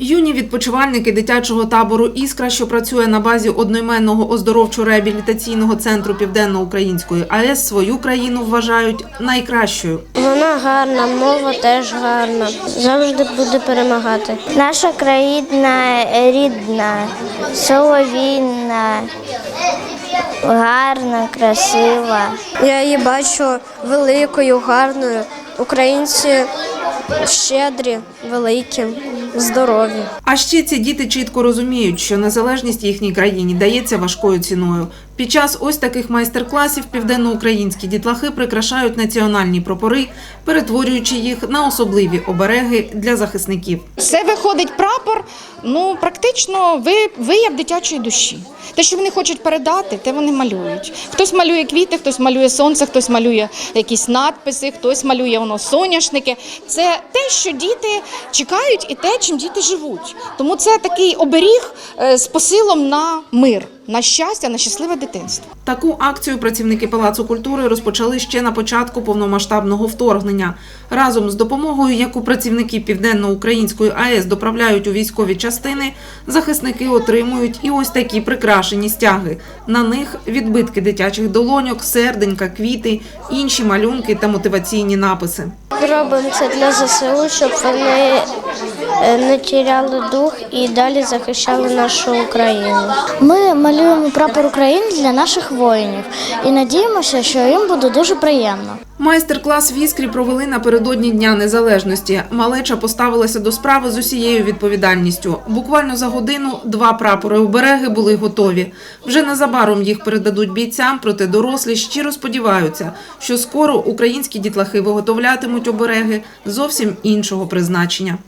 Юні відпочивальники дитячого табору Іскра, що працює на базі одноіменного оздоровчо-реабілітаційного центру Південноукраїнської АЕС, свою країну вважають найкращою. Вона гарна, мова теж гарна. Завжди буде перемагати. Наша країна рідна, соловійна, гарна, красива. Я її бачу великою, гарною. Українці щедрі, великі, здорові. А ще ці діти чітко розуміють, що незалежність їхній країні дається важкою ціною. Під час ось таких майстер-класів південноукраїнські дітлахи прикрашають національні прапори, перетворюючи їх на особливі обереги для захисників. Це виходить прапор, ну практично ви- вияв дитячої душі. Те, що вони хочуть передати, те вони малюють. Хтось малює квіти, хтось малює сонце, хтось малює якісь надписи, хтось малює воно соняшники. Це те, що діти чекають, і те, чим діти живуть. Тому це такий оберіг е, з посилом на мир, на щастя, на щасливе дитинство. Таку акцію працівники Палацу культури розпочали ще на початку повномасштабного вторгнення. Разом з допомогою, яку працівники Південно-Української АЕС доправляють у військові частини, захисники отримують і ось такі прикрашені стяги. На них відбитки дитячих долоньок, серденька, квіти, інші малюнки та мотиваційні написи. Робимо це для ЗСУ, щоб вони не тіряли дух і далі захищали нашу Україну. Ми малюємо прапор України для наших воїнів і надіємося, що їм буде дуже приємно. Майстер-клас в Іскрі провели напередодні Дня Незалежності. Малеча поставилася до справи з усією відповідальністю. Буквально за годину два прапори обереги були готові. Вже незабаром їх передадуть бійцям, проте дорослі щиро сподіваються, що скоро українські дітлахи виготовлятимуть обереги зовсім іншого призначення.